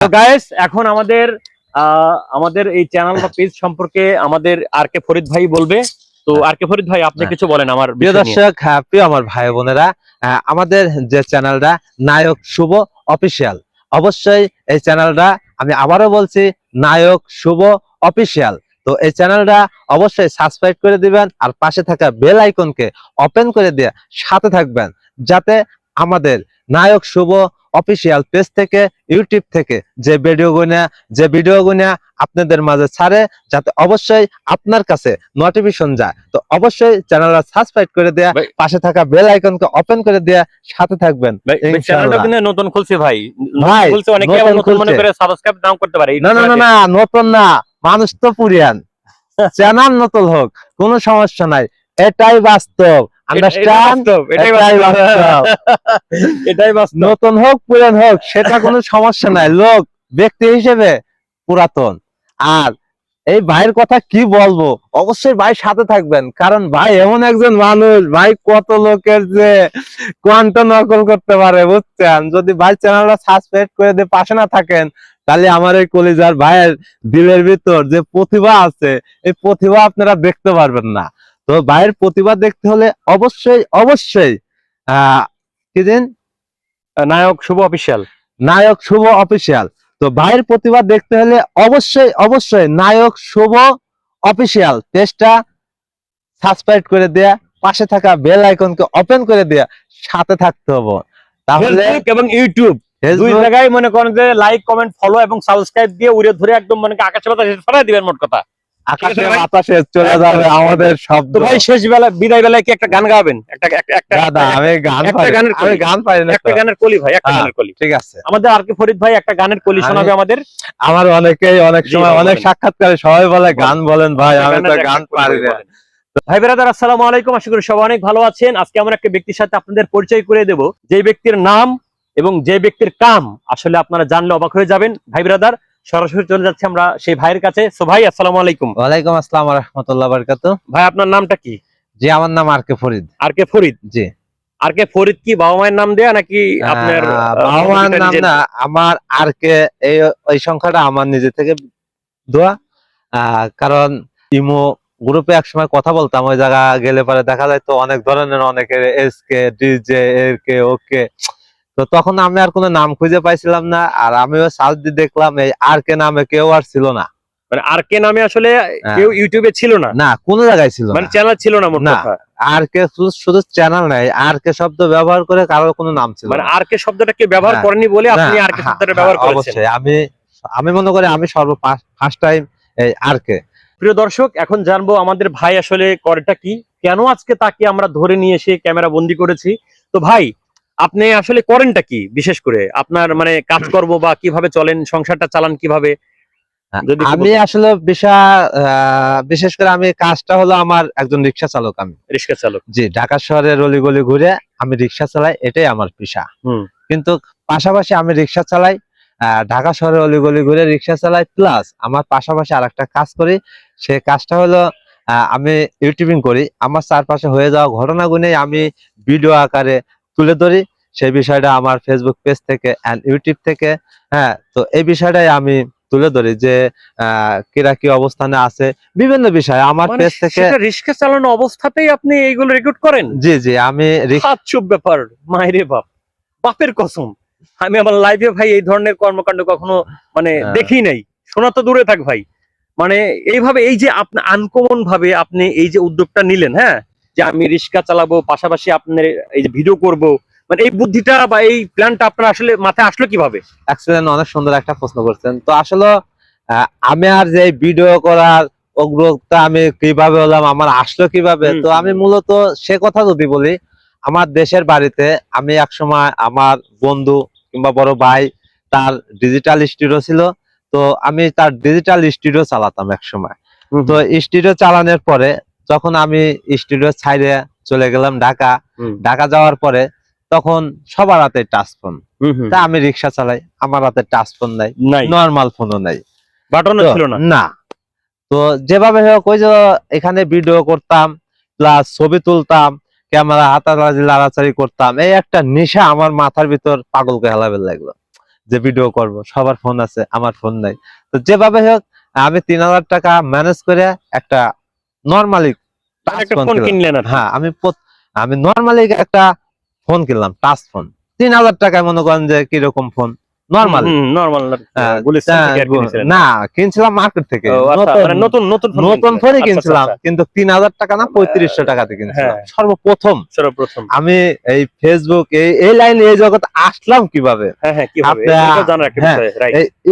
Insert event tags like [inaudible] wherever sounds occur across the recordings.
তো গাইস এখন আমাদের আমাদের এই চ্যানেল বা পেজ সম্পর্কে আমাদের আর কে ফরিদ ভাই বলবে। তো আর কে ফরিদ ভাই আপনি হ্যাঁ। কিছু বলেন আমার প্রিয় দর্শক প্রিয় আমার ভাই বোনেরা আমাদের যে চ্যানেলটা নায়ক শুভ অফিসিয়াল। অবশ্যই এই চ্যানেলটা আমি আবারও বলছি নায়ক শুভ অফিসিয়াল। তো এই চ্যানেলটা অবশ্যই সাবস্ক্রাইব করে দিবেন আর পাশে থাকা বেল আইকনকে ওপেন করে দিয়ে সাথে থাকবেন যাতে আমাদের নায়ক শুভ অফিসিয়াল পেজ থেকে ইউটিউব থেকে যে ভিডিও গুনা যে ভিডিও গুনা আপনাদের মাঝে ছাড়ে যাতে অবশ্যই আপনার কাছে নোটিফিকেশন যায়। তো অবশ্যই চ্যানেলটা সাবস্ক্রাইব করে দেয়া পাশে থাকা বেল আইকনকে ওপেন করে দেয়া সাথে থাকবেন। চ্যানেলটা কিন্তু নতুন খুলছে ভাই। ভাই, নতুন খুলছে অনেকে আবার নতুন মনে করে সাবস্ক্রাইব নাও করতে পারে না না না না নতুন না মানুষ তো পুরিয়ান চ্যানেল [laughs] নতুন হোক কোনো সমস্যা নাই। এটাই বাস্তব। আন্ডারস্ট্যান্ড এটাই। বাস্তব। [laughs] এটাই বাস্তব। নতুন হোক পুরান হোক সেটা কোনো সমস্যা নাই। লোক ব্যক্তি হিসেবে পুরাতন। আর এই ভাইয়ের কথা কি বলব? অবশ্যই ভাই সাথে থাকবেন। কারণ ভাই এমন একজন মানুষ ভাই কত লোকের যে কোয়ান্ট নকল করতে পারে বুঝছেন? যদি ভাই চ্যানেলটা সাবস্ক্রাইব করে দিয়ে পাশে না থাকেন তাহলে আমার এই কলিজার ভাইয়ের দিলের ভিতর যে প্রতিভা আছে এই প্রতিভা আপনারা দেখতে পারবেন না। তো ভাইয়ের প্রতিভা দেখতে হলে অবশ্যই অবশ্যই আহ কি দিন? নায়ক শুভ অফিসিয়াল। নায়ক শুভ অফিসিয়াল। তো ভাইয়ের প্রতিভা দেখতে হলে অবশ্যই অবশ্যই নায়ক শুভ অফিসিয়াল। পেজটা সাবস্ক্রাইব করে দেয়া পাশে থাকা বেল আইকনকে ওপেন করে দেয়া সাথে থাকতে হবে। তাহলে এবং ইউটিউব দুই জায়গায় মনে করেন যে লাইক কমেন্ট ফলো এবং সাবস্ক্রাইব দিয়ে উড়ে ধরে একদম মানে আকাশে বাতাসে ছড়াই দিবেন মোট কথা। আকাশে বাতাসে চলে যাবে আমাদের শব্দ। ভাই শেষ বেলা বিদায় বেলায় কি একটা গান গাবেন? একটা একটা একটা দাদা আমি গান একটা গানের আমি কলি। গান পারি না একটা গানের কলি ভাই একটা হ্যাঁ। গানের কলি। ঠিক আছে। আমাদের আর কে ফরিদ ভাই একটা গানের কলি শোনাবে আমাদের? আমার অনেকেই অনেক সময় অনেক সাক্ষাৎকারে সবাই বলে গান বলেন ভাই আমি তো গান পারি না। ভাই বেরাদার আসসালামু আলাইকুম। আশা করি সবাই অনেক ভালো আছেন। আজকে আমরা একটা ব্যক্তির সাথে আপনাদের পরিচয় করে দেব। যে ব্যক্তির নাম এবং যে ব্যক্তির কাম আসলে আপনারা জানলে অবাক হয়ে যাবেন। ভাই ব্রাদার সরাসরি চলে যাচ্ছে আমরা সেই ভাইয়ের কাছে। সো ভাই আসসালামু আলাইকুম। ওয়ালাইকুম আসসালাম রহমতুল্লাহ বারকাত ভাই আপনার নামটা কি? জি আমার নাম আর কে ফরিদ। আর কে ফরিদ? জি। আর কে ফরিদ কি বাবা মায়ের নাম দেয়া নাকি আপনার বাবা নিজের- নাম না আমার আর কে এই ওই সংখ্যাটা আমার নিজে থেকে দোয়া। কারণ ইমো গ্রুপে একসময় কথা বলতাম ওই জায়গা গেলে পরে দেখা যায় তো অনেক ধরনের অনেকের এস কে ডিজে এর কে ওকে তো তখন আমি আর কোনো নাম খুঁজে পাইছিলাম না আর আমিও সার্চ দিয়ে দেখলাম এই আর কে নামে কেউ আর ছিল না। মানে আর কে নামে আসলে কেউ ইউটিউবে ছিল না? না কোনো জায়গায় ছিল মানে চ্যানেল ছিল না মোট কথা? আর কে শুধু শুধু চ্যানেল নাই আর কে শব্দ ব্যবহার করে কারোর কোনো নাম ছিল মানে আর কে শব্দটা কে ব্যবহার হ্যাঁ। করেনি বলে আপনি আর কে হ্যাঁ, শব্দটা হ্যাঁ, ব্যবহার করেছেন? আমি আমি মনে করি আমি সর্ব ফার্স্ট টাইম এই আর কে। প্রিয় দর্শক এখন জানব আমাদের ভাই আসলে করেটা কি কেন আজকে তাকে আমরা ধরে নিয়ে এসে ক্যামেরা বন্দি করেছি? তো ভাই আপনি আসলে করেনটা কি? বিশেষ করে আপনার মানে কাজকর্ম [clears throat] বা কীভাবে চলেন সংসারটা চালান কীভাবে? আমি আসলে বিষয় বিশেষ করে আমি কাজটা হলো আমার একজন রিক্সা চালক আমি। রিক্সা চালক। জি ঢাকা শহরের অলিগলি ঘুরে আমি রিক্সা চালাই এটাই আমার পেশা। হুম। কিন্তু পাশাপাশি আমি রিক্সা চালাই আহ, ঢাকা শহরের অলিগলি ঘুরে রিক্সা চালাই প্লাস আমার পাশাপাশি আর একটা কাজ করি সে কাজটা হলো আমি ইউটিউবিং করি। আমার চারপাশে হয়ে যাওয়া ঘটনাগুলি আমি ভিডিও আকারে তুলে ধরি সেই বিষয়টা আমার ফেসবুক পেজ থেকে অ্যান্ড ইউটিউব থেকে হ্যাঁ তো এই বিষয়টাই আমি তুলে ধরি যে কিরা কি অবস্থানে আছে বিভিন্ন বিষয়। আমার মানে পেজ থেকে সেটা রিক্সা চালানো অবস্থাতেই আপনি এইগুলো রেকর্ড করেন? জি জি আমি ব্যাপার মায়েরে বাপ বাপের কসম। আমি আমার লাইফে ভাই এই ধরনের কর্মকাণ্ড কখনো মানে হ্যাঁ। দেখি নাই। শোনা তো দূরে থাক ভাই। মানে এইভাবে এই যে আপনি আনকমন ভাবে আপনি এই যে উদ্যোগটা নিলেন হ্যাঁ যে আমি রিক্সা চালাবো পাশাপাশি আপনার এই যে ভিডিও করব মানে এই বুদ্ধিটা বা এই প্ল্যানটা আপনার আসলে মাথায় আসলো কীভাবে? অ্যাক্সিডেন্ট অনেক সুন্দর একটা প্রশ্ন করছেন। তো আসলে আমি আর যে ভিডিও করার অগ্রতা আমি কীভাবে হলাম আমার আসলো কীভাবে তো আমি মূলত সে কথা যদি বলি আমার দেশের বাড়িতে আমি একসময় আমার বন্ধু কিংবা বড় ভাই তার ডিজিটাল স্টুডিও ছিল তো আমি তার ডিজিটাল স্টুডিও চালাতাম একসময়। তো স্টুডিও চালানোর পরে যখন আমি স্টুডিও ছাইরে চলে গেলাম ঢাকা। ঢাকা যাওয়ার পরে তখন সবার হাতে টাচ ফোন। তা আমি রিক্সা চালাই আমার হাতে টাচ ফোন নাই নর্মাল ফোনও নাই। বাটনও ছিল না? না। তো যেভাবে হোক ওই যে এখানে ভিডিও করতাম প্লাস ছবি তুলতাম ক্যামেরা হাতারাজি লাড়াচাড়ি করতাম এই একটা নেশা আমার মাথার ভিতর পাগলকে হেলাবে লাগল। যে ভিডিও করব সবার ফোন আছে আমার ফোন নাই। তো যেভাবে হোক আমি তিন হাজার টাকা ম্যানেজ করে একটা নর্মালি হ্যাঁ আমি আমি নর্মালি একটা ফোন কিনলাম টাচ ফোন তিন হাজার টাকায় মনে করেন যে কীরকম ফোন নর্মাল নরমাল হ্যাঁ। না কিনছিলাম মার্কেট থেকে। আচ্ছা, নতুন- মানে নতুন নতুন ফোন ফোনই আচ্ছা, কিনছিলাম আচ্ছা, কিন্তু তিন হাজার টাকা না পঁয়ত্রিশশো টাকাতে কিনছিলাম। হ্যাঁ। সর্বপ্রথম আচ্ছা। সর্বপ্রথম। আমি এই ফেসবুক এই এই লাইনে এই জগতে আসলাম কীভাবে? হ্যাঁ হ্যাঁ হ্যাঁ,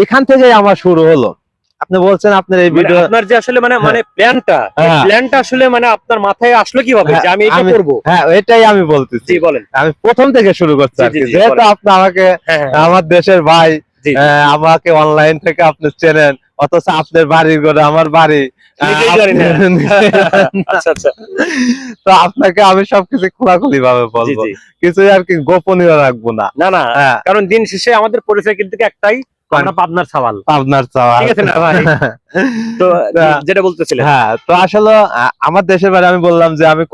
এখান থেকে আমার শুরু হলো। আপনি বলছেন আপনার এই ভিডিও আপনার যে আসলে মানে মানে প্ল্যানটা হ্যাঁ। প্ল্যানটা আসলে মানে আপনার মাথায় আসলো কীভাবে হ্যাঁ, যে আমি এটা করব? হ্যাঁ এটাই আমি বলতেছি। জি বলেন। আমি প্রথম থেকে শুরু করছি আর কি। যেহেতু আপনি আমাকে হ্যাঁ হ্যাঁ, আমার দেশের ভাই। আমাকে অনলাইন থেকে আপনি চেনেন অথচ আপনার বাড়ির করে আমার বাড়ি। আচ্ছা আচ্ছা। তো আপনাকে আমি সবকিছু খোলাখুলি ভাবে বলব। কিছু আর কি গোপনীয় রাখব না। না না হ্যাঁ। কারণ দিন শেষে আমাদের পরিচয় কিন্তু একটাই আমরা পাবনার সওয়াল। আপনার চাওয়া ঠিক আছে না ভাই? তো [laughs] যেটা বলতেছিলেন। হ্যাঁ তো আসলে আমার দেশের বাড়ি আমি বললাম যে আমি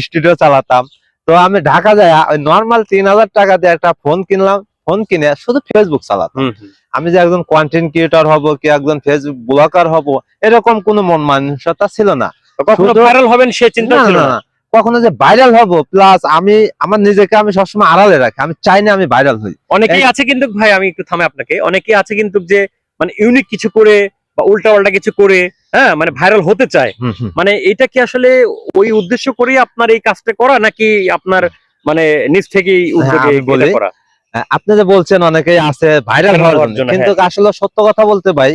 স্টুডিও চালাতাম। তো আমি ঢাকা যাই নর্মাল তিন হাজার টাকা দিয়ে একটা ফোন কিনলাম। ফোন কিনে শুধু ফেসবুক চালাতাম। আমি যে একজন কন্টেন্ট ক্রিয়েটর হব কি একজন ফেসবুক ব্লগার হব এরকম কোনো মন মানসিকতা ছিল না। তো কখনো শুধু- ভাইরাল হবেন সে চিন্তা ছিল না। কখনো যে ভাইরাল হব প্লাস আমি আমার নিজেকে আমি সবসময় আড়ালে রাখি। আমি চাই না আমি ভাইরাল হই। অনেকেই আছে কিন্তু ভাই আমি একটু থামে আপনাকে। অনেকেই আছে কিন্তু যে মানে ইউনিক কিছু করে বা উল্টা পাল্টা কিছু করে হ্যাঁ মানে ভাইরাল হতে চায়। মানে এটা কি আসলে ওই উদ্দেশ্য করেই আপনার এই কাজটা করা নাকি আপনার মানে নিজ থেকেই উদ্যোগে হ্যাঁ, এটা বলি। করা? আপনি যে বলছেন অনেকেই আছে ভাইরাল হওয়ার জন্য। কিন্তু আসলে সত্য কথা বলতে ভাই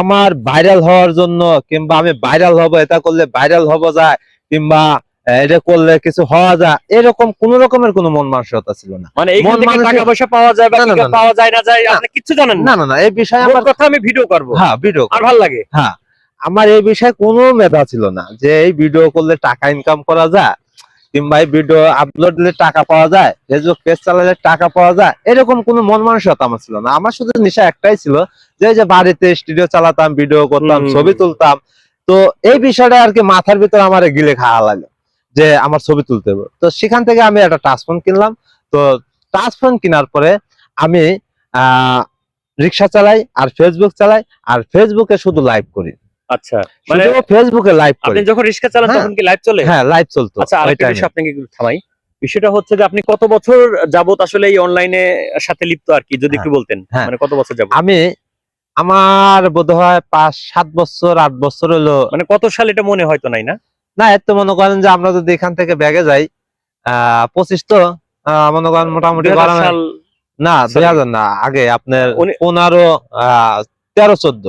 আমার ভাইরাল হওয়ার জন্য কিংবা আমি ভাইরাল হব এটা করলে ভাইরাল হব যায় কিংবা এটা করলে কিছু হওয়া যায়। এরকম কোন রকমের কোনো মন মানসিকতা ছিল না। মানে মন টাকা পয়সা পাওয়া যায় বা। পাওয়া যায় না যায় আপনি কিচ্ছু জানেন না। না না এই বিষয়ে আমার কথা আমি ভিডিও করব। হ্যাঁ ভিডিও আর ভালো লাগে? হ্যাঁ আমার এই বিষয়ে কোনো মেধা ছিল না যে এই ভিডিও করলে টাকা ইনকাম করা যায় কিংবা এই ভিডিও আপলোড দিলে টাকা পাওয়া যায় ফেসবুক পেজ চালালে টাকা পাওয়া যায় এরকম কোনো মন মানসিকতা আমার ছিল না। আমার শুধু নেশা একটাই ছিল যে এই যে বাড়িতে স্টুডিও চালাতাম ভিডিও করতাম ছবি তুলতাম। তো এই বিষয়টা আর কি মাথার ভিতরে আমার গিলে খাওয়া লাগে যে আমার ছবি তুলতে হবে। তো সেখান থেকে আমি একটা টাচ ফোন কিনলাম। তো টাচ ফোন কেনার পরে আমি রিক্সা চালাই আর ফেসবুক চালাই আর ফেসবুকে শুধু লাইভ করি। আচ্ছা মানে ফেসবুকে লাইভ করি। আপনি যখন রিক্সা চালান হ্যাঁ। তখন কি লাইভ চলে? হ্যাঁ লাইভ চলতো আচ্ছা আরেকটা বিষয় আপনাকে থামাই। বিষয়টা হচ্ছে যে আপনি কত বছর যাবত আসলে এই অনলাইনে সাথে লিপ্ত আর কি যদি একটু বলতেন হ্যাঁ। মানে কত বছর যাবত আমি আমার বোধ হয় পাঁচ সাত বছর আট বছর হলো মানে কত সাল এটা মনে হয়তো নাই না? না এত মনে করেন যে আমরা যদি এখান থেকে ব্যাগে যাই আহ পঁচিশ তো মনে করেন মোটামুটি 2000 বাড়ানো- সাল না। দুই হাজার না আগে আপনার পনেরো তেরো চোদ্দ।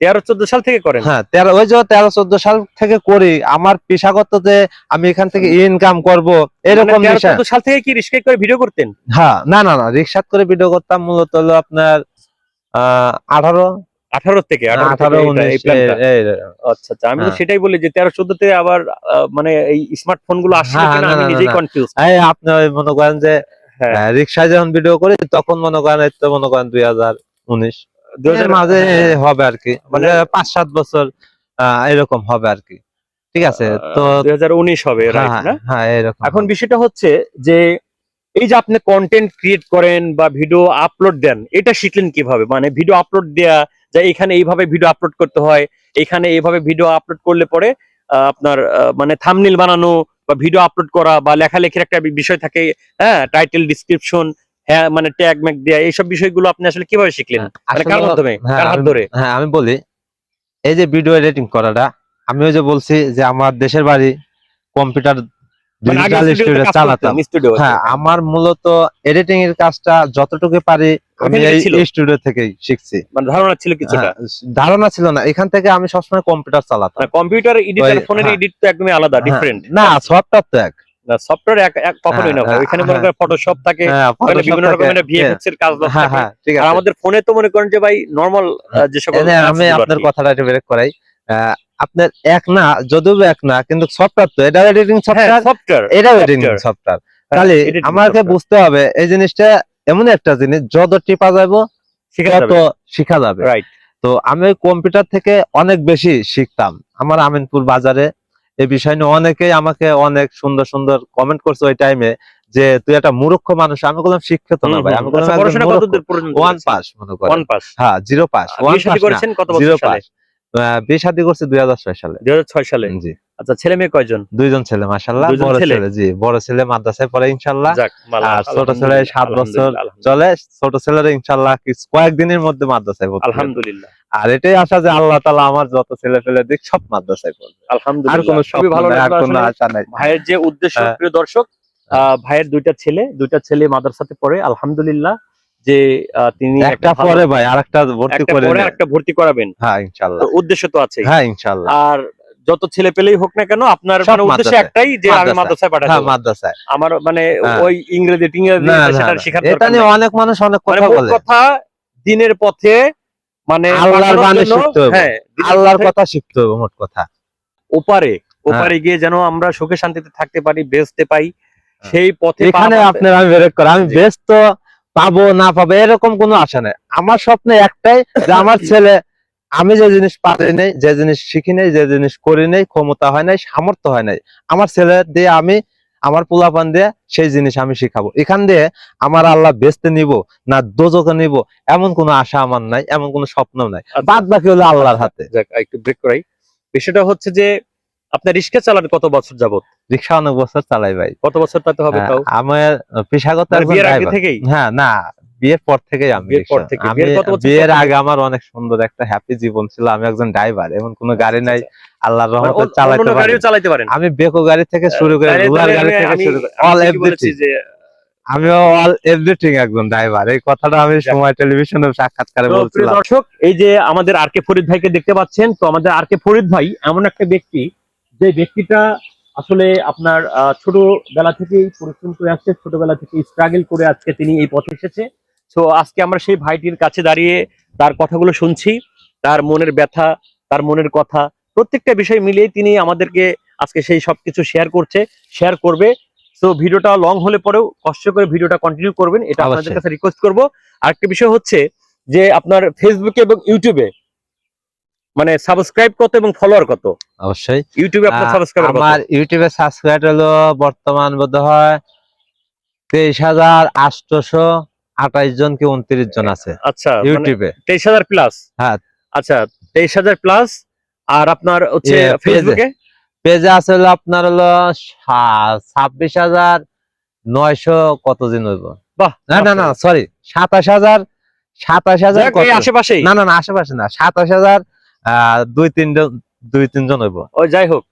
তেরো চোদ্দ সাল থেকে করেন? হ্যাঁ তেরো ওই যে তেরো চোদ্দ সাল থেকে করি। আমার পেশাগত যে আমি এখান থেকে ইনকাম করব এরকম মানে সাল থেকে কি রিস্কাই করে ভিডিও করতেন? হ্যাঁ না না না করে ভিডিও করতাম মূলত হলো আপনার আহ আঠারো আঠারো থেকে আঠারো আচ্ছা আচ্ছা আমি তো হ্যাঁ। সেটাই বলি যে তেরো চোদ্দতে আবার আহ, মানে এই স্মার্টফোনগুলো আসছে হ্যাঁ, আমি নিজেই কনফিউজ আপনি মনে করেন যে হ্যাঁ। রিক্সায় যখন ভিডিও করি তখন মনে করেন এই তো মনে করেন দুই হাজার উনিশ। মাঝে হ্যাঁ, হবে আর কি। মানে মানে- পাঁচ সাত বছর আহ, এরকম হবে আর কি। ঠিক আছে তো দুই হাজার উনিশ হবে হ্যাঁ, হ্যাঁ এরকম এখন বিষয়টা হচ্ছে যে এই যে আপনি কন্টেন্ট ক্রিয়েট করেন বা ভিডিও আপলোড দেন এটা শিখলেন কীভাবে? মানে ভিডিও আপলোড দেয়া যে এখানে এইভাবে ভিডিও আপলোড করতে হয় এখানে এইভাবে ভিডিও আপলোড করলে পরে আপনার মানে থামনিল বানানো বা ভিডিও আপলোড করা বা লেখালেখির একটা বিষয় থাকে হ্যাঁ টাইটেল ডিসক্রিপশন হ্যাঁ মানে ট্যাগ ম্যাগ দেয়া এইসব বিষয়গুলো আপনি আসলে কীভাবে শিখলেন? মানে কার মাধ্যমে? হ্যাঁ, কার হাত আমি- ধরে? হ্যাঁ আমি বলি এই যে ভিডিও এডিটিং করাটা আমি ওই যে বলছি যে আমার দেশের বাড়ি কম্পিউটার আগে ডিজিটাল স্টুডিও চালাতাম। হ্যাঁ আমার মূলত এডিটিং এর কাজটা যতটুকু পারি আমি এই স্টুডিও থেকেই শিখছি। মানে ধারণা ছিল কিছুটা? হ্যাঁ, ধারণা ছিল না। এখান থেকে আমি সবসময় কম্পিউটার চালাতাম। কম্পিউটার এডিট আর ফোনের হ্যাঁ। এডিট তো একদমই আলাদা হ্যাঁ, ডিফারেন্ট না সফটওয়্যার তো এক। সফটওয়্যার এক কখনোই না হ্যাঁ, ভাই ওখানে হ্যাঁ, মনে করেন ফটোশপ থাকে হ্যাঁ, বিভিন্ন রকমের ভিএফএক্স এর কাজ হ্যাঁ থাকে। হ্যাঁ ঠিক আর আমাদের ফোনে তো মনে করেন যে ভাই নরমাল যে সকল আমি আপনার কথাটা একটু ব্রেক করাই। আপনার এক না যদিও এক না কিন্তু সফটওয়্যার তো এটা এডিটিং সফটওয়্যার সফটওয়্যার এটাও এডিটিং। সফটওয়্যার তাহলে আমাকে বুঝতে হবে এই জিনিসটা এমন একটা জিনিস যত টিপা যাব শিখা তত যাবে। শিখা যাবে। রাইট তো আমি কম্পিউটার থেকে অনেক বেশি শিখতাম। আমার আমিনপুর বাজারে এই বিষয় নিয়ে অনেকেই আমাকে অনেক সুন্দর সুন্দর কমেন্ট করছে ওই টাইমে যে তুই একটা মূর্খ মানুষ আমি বললাম শিক্ষিত না ভাই আমি বললাম আচ্ছা, পড়াশোনা কতদূর পর্যন্ত ওয়ান পাস মনে করেন। ওয়ান পাস হ্যাঁ জিরো পাস ওয়ান পাস করেছেন কত জিরো বছর সালে? পাস বিয়ে শাদী করছে দুই হাজার ছয় সালে। দুই হাজার ছয় সালে? জি। আচ্ছা ছেলে মেয়ে কয়জন? দুইজন ছেলে মাসাল্লাহ বড় ছেলে? জি বড় ছেলে মাদ্রাসায় পড়ে ইনশাল্লাহ আর ছোট ছেলে সাত বছর চলে ছোট ছেলের ইনশাল্লাহ কয়েকদিনের মধ্যে মাদ্রাসায় পড়বে আলহামদুলিল্লাহ। আর এটাই আশা যে আল্লাহ তালা আমার যত ছেলে পেলে দিক সব মাদ্রাসায় পড়বে। আর আলহামদুলিল্লাহ। কোনো ভালো আর কোনো আশা নাই। ভাইয়ের যে উদ্দেশ্য হ্যাঁ। প্রিয় দর্শক আহ, ভাইয়ের দুইটা ছেলে দুইটা ছেলে মাদ্রাসাতে পড়ে আলহামদুলিল্লাহ। যে তিনি একটা পরে ভাই আর একটা ভর্তি করে। একটা ভর্তি করাবেন। হ্যাঁ ইনশাল্লাহ। তো উদ্দেশ্য তো আছে হ্যাঁ ইনশাল্লাহ। আর যত ছেলে পেলেই হোক না কেন আপনার মানে উদ্দেশ্য একটাই যে আমি মাদ্রাসায়। মাদ্রাসায় হ্যাঁ মাদ্রাসায়। আমার মানে হ্যাঁ। ওই ইংরেজি টিংরেজি সেটা। শেখার এটা নিয়ে অনেক মানুষ অনেক মানে কথা বলে। কথা দিনের পথে মানে আল্লাহর বাণী শিখতে হবে। হ্যাঁ আল্লাহর কথা শিখতে হবে মোট কথা। ওপারে ওপারে গিয়ে যেন আমরা সুখে শান্তিতে থাকতে পারি বেচতে পাই সেই পথে এখানে আপনার আমি বেরেক করি। আমি জি। ব্যস্ত পাবো না পাবো এরকম কোনো আশা নেই। আমার স্বপ্ন একটাই যে আমার ছেলে আমি যে জিনিস পারি নেই যে জিনিস শিখি নেই যে জিনিস করি নেই ক্ষমতা হয় নাই সামর্থ্য হয় নাই আমার ছেলে দিয়ে আমি আমার পোলাপান দিয়ে সেই জিনিস আমি শিখাবো। এখান দিয়ে আমার আল্লাহ বেচতে নিব না দোজকে নিব এমন কোনো আশা আমার নাই এমন কোনো স্বপ্ন নাই। আচ্ছা। বাদ বাকি হলো আল্লাহর হাতে। একটু ব্রেক করাই। বিষয়টা হচ্ছে যে আপনার রিক্সা চালান কত বছর যাবত রিক্সা অনেক বছর চালাই ভাই। কত বছর তাতে হবে হ্যাঁ, তাও? আমার পেশাগত মানে বিয়ের আগে। থেকেই? হ্যাঁ না বিয়ের পর থেকেই আমি বিয়ের পর থেকে। আমি বিয়ের? আগে আমার অনেক সুন্দর একটা হ্যাপি জীবন ছিল। আমি একজন ড্রাইভার এমন কোনো গাড়ি নাই। আচ্ছা, আল্লাহর মানে রহমতে চালাতে পারি। চালাতে পারেন? আমি বেকো গাড়ি থেকে শুরু করে রুলার গাড়ি থেকে শুরু করে অল এভরিথিং যে আমি অল এভরিথিং একজন ড্রাইভার এই কথাটা আমি সময় টেলিভিশনে সাক্ষাৎকারে বলছিলাম। দর্শক এই যে আমাদের আর কে ফরিদ ভাইকে দেখতে পাচ্ছেন তো আমাদের আর কে ফরিদ ভাই এমন একটা ব্যক্তি যে ব্যক্তিটা আসলে আপনার ছোটবেলা থেকেই পরিশ্রম করে আসছে ছোটবেলা থেকে স্ট্রাগল করে আজকে তিনি এই পথে এসেছে। তো আজকে আমরা সেই ভাইটির কাছে দাঁড়িয়ে তার কথাগুলো শুনছি তার মনের ব্যথা তার মনের কথা প্রত্যেকটা বিষয় মিলিয়ে তিনি আমাদেরকে আজকে সেই সবকিছু শেয়ার করছে শেয়ার করবে। তো ভিডিওটা লং হলে পরেও কষ্ট করে ভিডিওটা কন্টিনিউ করবেন এটা আপনাদের অবশ্যই। কাছে রিকোয়েস্ট করব। আরেকটা বিষয় হচ্ছে যে আপনার ফেসবুকে এবং ইউটিউবে মানে সাবস্ক্রাইব কত এবং ফলোয়ার কত? অবশ্যই। ইউটিউবে আপনার আহ, সাবস্ক্রাইবার কত? আমার ইউটিউবে সাবস্ক্রাইব হলো বর্তমান বোধ হয় তেইশ হাজার আটশোশো আঠাইশ জন কি উনত্রিশ জন আছে আচ্ছা ইউটিউবে তেইশ হাজার প্লাস হ্যাঁ। আচ্ছা তেইশ হাজার প্লাস আর আপনার হচ্ছে ফেসবুকে পেজে। আছে হলো আপনার হলো সা- ছাব্বিশ হাজার নয়শো কত দিন হইব? বাহ না না না সরি সাতাশ হাজার সাতাশ হাজার যাক, কত? এই আশেপাশেই। না না না আশেপাশে না সাতাশ হাজার আহ, দুই তিনজন দুই তিনজন হইব। ওই যাই হোক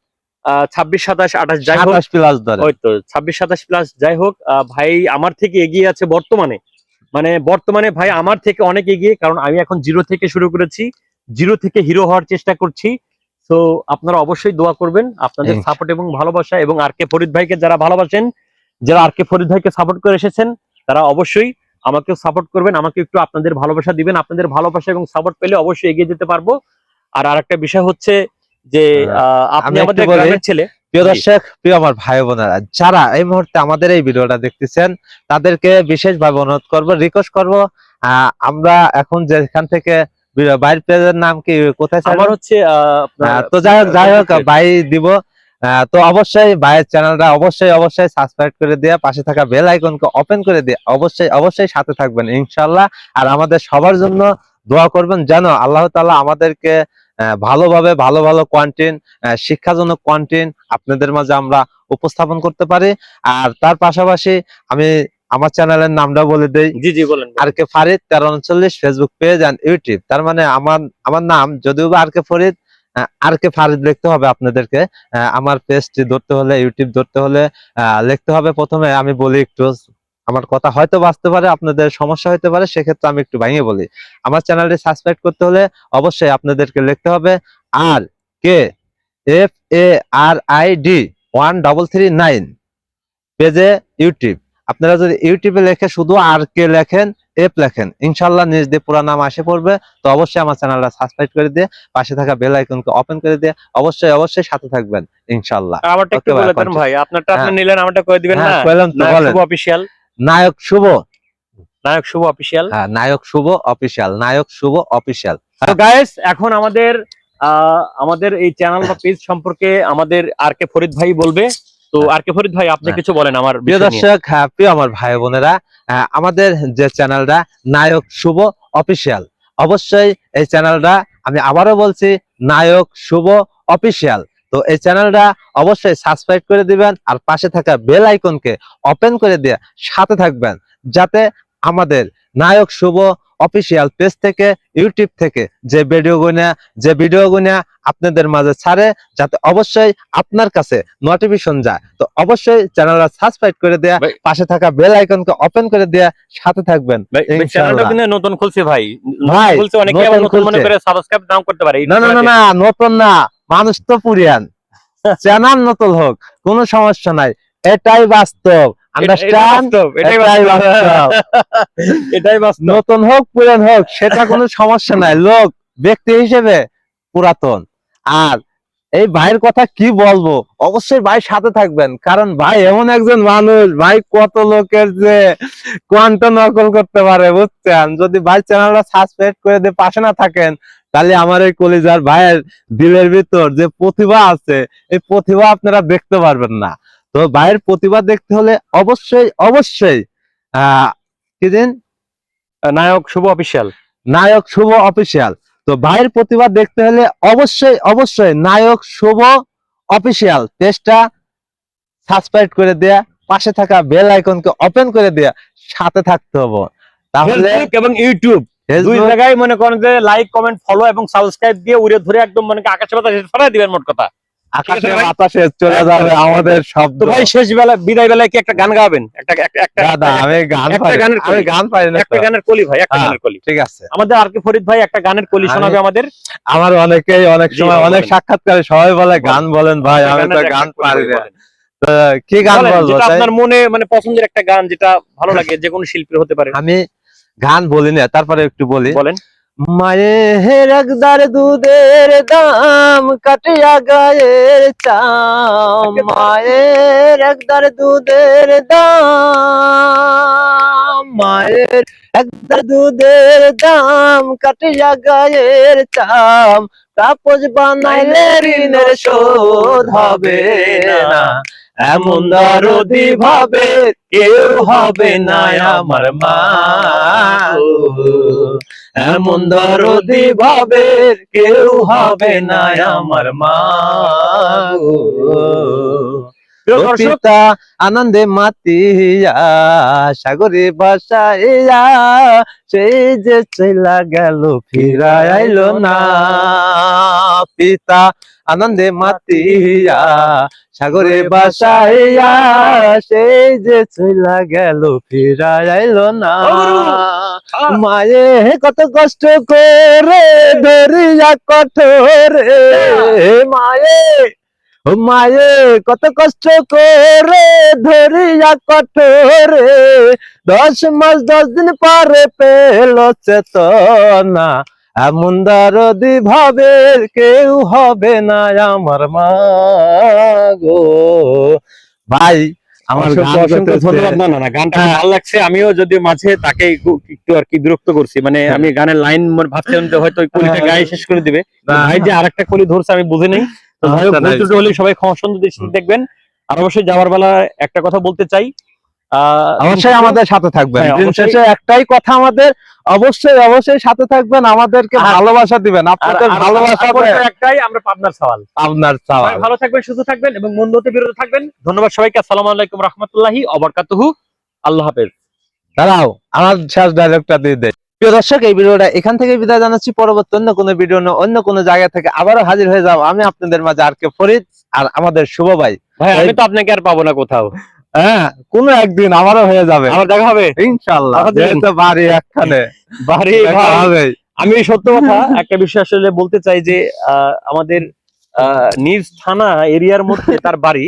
ছাব্বিশ সাতাশ আঠাশ যাই হোক। প্লাস ওই তো ছাব্বিশ সাতাশ প্লাস যাই হোক ভাই আমার থেকে এগিয়ে আছে বর্তমানে। মানে বর্তমানে ভাই আমার থেকে অনেক এগিয়ে কারণ আমি এখন জিরো থেকে শুরু করেছি। জিরো থেকে হিরো হওয়ার চেষ্টা করছি। তো আপনারা অবশ্যই দোয়া করবেন আপনাদের সাপোর্ট এবং ভালোবাসা এবং আর কে ফরিদ ভাইকে যারা ভালোবাসেন যারা আর কে ফরিদ ভাইকে সাপোর্ট করে এসেছেন তারা অবশ্যই আমাকেও সাপোর্ট করবেন আমাকে একটু আপনাদের ভালোবাসা দিবেন। আপনাদের ভালোবাসা এবং সাপোর্ট পেলে অবশ্যই এগিয়ে যেতে পারব। আর আরেকটা বিষয় হচ্ছে যে আপনি আমাদের গ্রামের ছেলে। প্রিয়। দর্শক প্রিয় আমার ভাই বোনেরা যারা এই মুহূর্তে আমাদের এই ভিডিওটা দেখতেছেন তাদেরকে বিশেষভাবে অনুরোধ করব রিকোয়েস্ট করব আমরা এখন যেখান থেকে বাইরের পেজের নাম কি কোথায় আমার হচ্ছে তো যাই হোক যাই হোক ভাই দিব। তো অবশ্যই ভাইয়ের চ্যানেলটা অবশ্যই অবশ্যই সাবস্ক্রাইব করে দিয়ে পাশে থাকা বেল আইকনকে ওপেন করে দিয়ে অবশ্যই অবশ্যই সাথে থাকবেন ইনশাল্লাহ আর আমাদের সবার জন্য দোয়া করবেন যেন আল্লাহ তালা আমাদেরকে ভালোভাবে ভালো ভালো কন্টেন্ট শিক্ষাজনক কন্টেন্ট আপনাদের মাঝে আমরা উপস্থাপন করতে পারি। আর তার পাশাপাশি আমি আমার চ্যানেলের নামটা বলে দেই জি জি বলেন আর কে ফারিদ তেরো উনচল্লিশ ফেসবুক পেজ অ্যান্ড ইউটিউব তার মানে আমার আমার নাম যদিও বা আর কে ফরিদ আর কে ফারিদ লিখতে হবে আপনাদেরকে আমার পেজটি ধরতে হলে ইউটিউব ধরতে হলে আহ, লিখতে হবে। প্রথমে আমি বলি একটু আমার কথা হয়তো বাঁচতে পারে আপনাদের সমস্যা হতে পারে সেক্ষেত্রে আমি একটু ভাঙিয়ে বলি। আমার চ্যানেলটি সাবস্ক্রাইব করতে হলে অবশ্যই আপনাদেরকে লিখতে হবে R K F A R I D one double three nine পেজে ইউটিউব। আপনারা যদি ইউটিউবে লেখে শুধু আর কে লেখেন এফ লেখেন ইনশাল্লাহ নিজ দিয়ে পুরা নাম আসে পড়বে। তো অবশ্যই আমার চ্যানেলটা সাবস্ক্রাইব করে দিয়ে পাশে থাকা বেল আইকনকে ওপেন করে দিয়ে অবশ্যই অবশ্যই সাথে থাকবেন ইনশাল্লাহ। আমারটা একটু বলে দেন ভাই আপনারটা আপনি হ্যাঁ। নিলেন আমারটা করে দিবেন না? হ্যাঁ কইলাম তো নায়ক বলেন। শুভ অফিসিয়াল নায়ক শুভ। নায়ক শুভ অফিসিয়াল হ্যাঁ নায়ক শুভ অফিসিয়াল নায়ক শুভ অফিসিয়াল তো গাইস এখন আমাদের আমাদের এই চ্যানেল বা পেজ সম্পর্কে আমাদের আর কে ফরিদ ভাই বলবে। তো আর কে ফরিদ ভাই আপনি হ্যাঁ। কিছু বলেন আমার প্রিয় দর্শক হ্যাঁ, প্রিয় আমার ভাই বোনেরা আহ, আমাদের যে চ্যানেলটা নায়ক শুভ অফিসিয়াল অবশ্যই এই চ্যানেলটা আমি আবারও বলছি নায়ক শুভ অফিসিয়াল তো এই চ্যানেলটা অবশ্যই সাবস্ক্রাইব করে দিবেন আর পাশে থাকা বেল আইকনকে ওপেন করে দিয়ে সাথে থাকবেন যাতে আমাদের নায়ক শুভ অফিসিয়াল পেজ থেকে ইউটিউব থেকে যে ভিডিও গুনা যে ভিডিও গুনা আপনাদের মাঝে ছাড়ে যাতে অবশ্যই আপনার কাছে নোটিফিকেশন যায়। তো অবশ্যই চ্যানেলটা সাবস্ক্রাইব করে দেয়া পাশে থাকা বেল আইকনকে ওপেন করে দেয়া সাথে থাকবেন। চ্যানেলটা কিন্তু নতুন খুলছে ভাই। ভাই, নতুন খুলছে অনেকে আবার নতুন মনে করে সাবস্ক্রাইব নাও করতে পারে। না না না না নতুন না। মানুষ তো পুরিয়ান চ্যানেল নতুন হোক কোনো সমস্যা নাই। এটাই বাস্তব। নতুন হোক পুরান হোক সেটা কোনো সমস্যা নাই। লোক ব্যক্তি হিসেবে পুরাতন। আর এই ভাইয়ের কথা কি বলব? অবশ্যই ভাই সাথে থাকবেন। কারণ ভাই এমন একজন মানুষ ভাই কত লোকের যে কোয়ান্ট নকল করতে পারে বুঝছেন? যদি ভাই চ্যানেলটা সাবস্ক্রাইব করে দিয়ে পাশে না থাকেন তাহলে আমার এই কলিজার ভাইয়ের দিলের ভিতর যে প্রতিভা আছে এই প্রতিভা আপনারা দেখতে পারবেন না। তো ভাইয়ের প্রতিভা দেখতে হলে অবশ্যই অবশ্যই আহ কি দিন? নায়ক শুভ অফিসিয়াল। নায়ক শুভ অফিসিয়াল। তো ভাইয়ের প্রতিভা দেখতে হলে অবশ্যই অবশ্যই নায়ক শুভ অফিসিয়াল। পেজটা সাবস্ক্রাইব করে দেয়া পাশে থাকা বেল আইকনকে ওপেন করে দেয়া সাথে থাকতে হবে। তাহলে এবং ইউটিউব দুই জায়গায় মনে করেন যে লাইক কমেন্ট ফলো এবং সাবস্ক্রাইব দিয়ে উড়ে ধরে একদম মানে আকাশে বাতাসে ছড়াই দিবেন মোট কথা। আকাশে ঠিক আছে ভাই? বাতাসে চলে যাবে আমাদের শব্দ। ভাই শেষ বেলা বিদায় বেলায় কি একটা গান গাবেন? একটা একটা একটা দাদা আমি গান একটা গানের আমি গান পারি না একটা গানের কলি ভাই একটা। গানের কলি। ঠিক আছে। আমাদের আর কে ফরিদ ভাই একটা গানের কলি শোনাবে আমাদের? আমার অনেকেই অনেক সময় অনেক। সাক্ষাৎকারে সবাই বলে গান বলেন ভাই আমি তো একটা গান পারি না। কি গান বলব আপনার মনে মানে পছন্দের একটা গান যেটা ভালো লাগে যে কোনো শিল্পীর হতে পারে। আমি গান বলি না তারপরে একটু বলি। বলেন। মায়ের একদার দুধের দাম কাটিয়া গায়ের চাম। মায়ের একদার দুধের দাম। মায়ের একদার দুধের দাম কাটিয়া গায়ের চাম। কাপড় বানাইলে ঋণের শোধ হবে না। এমন দরদি ভাবে কেউ হবে না আমার মা। এমন দরদি ভাবে কেউ হবে না আমার মা পিতা আনন্দে মাতিয়া সাগরে বাসাইয়া সেই যে চলা গেল ফিরা আইলো না পিতা আনন্দে মাতিয়া সাগরে বাসাইয়া সেই যে চলা গেল ফিরা আইলো না! মায়ে কত কষ্ট করে ধরিয়া কঠোরে। মায়ে মায়ে কত কষ্ট করে ধরিয়া কঠোরে। দশ মাস দশ দিন পরে পেল চেতনা। এমন দরদি ভাবে কেউ হবে না আমার মা গো। ভাই আমার। ধন্যবাদ। না না গানটা হ্যাঁ। ভালো লাগছে আমিও যদি মাঝে তাকে একটু- আর কি বিরক্ত করছি। মানে আমি গানের লাইন ভাবছিলাম যে হয়তো কলিটা হ্যাঁ। গায়ে শেষ করে দিবে। ভাই যে আরেকটা কলি ধরছে আমি বুঝে নেই। আচ্ছা, হলে সবাই ক্ষমা সুন্দর দেখবেন। আর অবশ্যই যাওয়ার বেলা একটা কথা বলতে চাই। অবশ্যই আমাদের সাথে থাকবেন। হ্যাঁ। শেষে একটাই কথা আমাদের অবশ্যই অবশ্যই সাথে থাকবেন আমাদেরকে ভালোবাসা দিবেন। আপনাদের ভালোবাসা একটাই আমরা পাবনার সওয়াল। আপনার সওয়াল। ভালো থাকবেন সুস্থ থাকবেন এবং মন্দ হতে বিরত থাকবেন। ধন্যবাদ সবাইকে। আসসালামু আলাইকুম রহমতুল্লাহি অবরকাতুহু আল্লাহ হাফেজ। দাঁড়াও আমার শেষ ডায়লগটা দিয়ে দেয় প্রিয় দর্শক এই ভিডিওটা এখান থেকে বিদায় জানাচ্ছি। পরবর্তী অন্য কোনো ভিডিও না অন্য কোনো জায়গা থেকে আবারও হাজির হয়ে যাব। আমি আপনাদের মাঝে আর কে ফরিদ আর আমাদের শুভ ভাই। ভাই আমি তো আপনাকে আর পাবো না কোথাও। হ্যাঁ কোনো একদিন আমারও হয়ে যাবে। আমার দেখা হবে? ইনশাল্লাহ। যেহেতু বাড়ি একখানে বাড়ি হবে। আমি সত্য কথা একটা বিষয় আসলে বলতে চাই যে আমাদের নিজ থানা এরিয়ার মধ্যে তার বাড়ি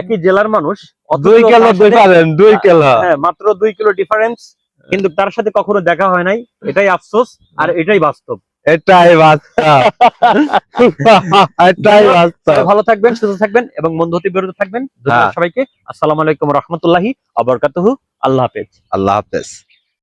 একই জেলার মানুষ দুই কিলো দুই কিলো। হ্যাঁ মাত্র দুই কিলো ডিফারেন্স কিন্তু তার সাথে কখনো দেখা হয় নাই এটাই আফসোস আর এটাই বাস্তব। এটাই বাচ্চা। এটাই বাচ্চা। ভালো থাকবেন সুস্থ থাকবেন এবং বন্ধু হতে বিরত থাকবেন। হ্যাঁ। সবাইকে। আসসালামু আলাইকুম রহমতুল্লাহি আবরকাতুহু আল্লাহ হাফেজ। আল্লাহ হাফেজ।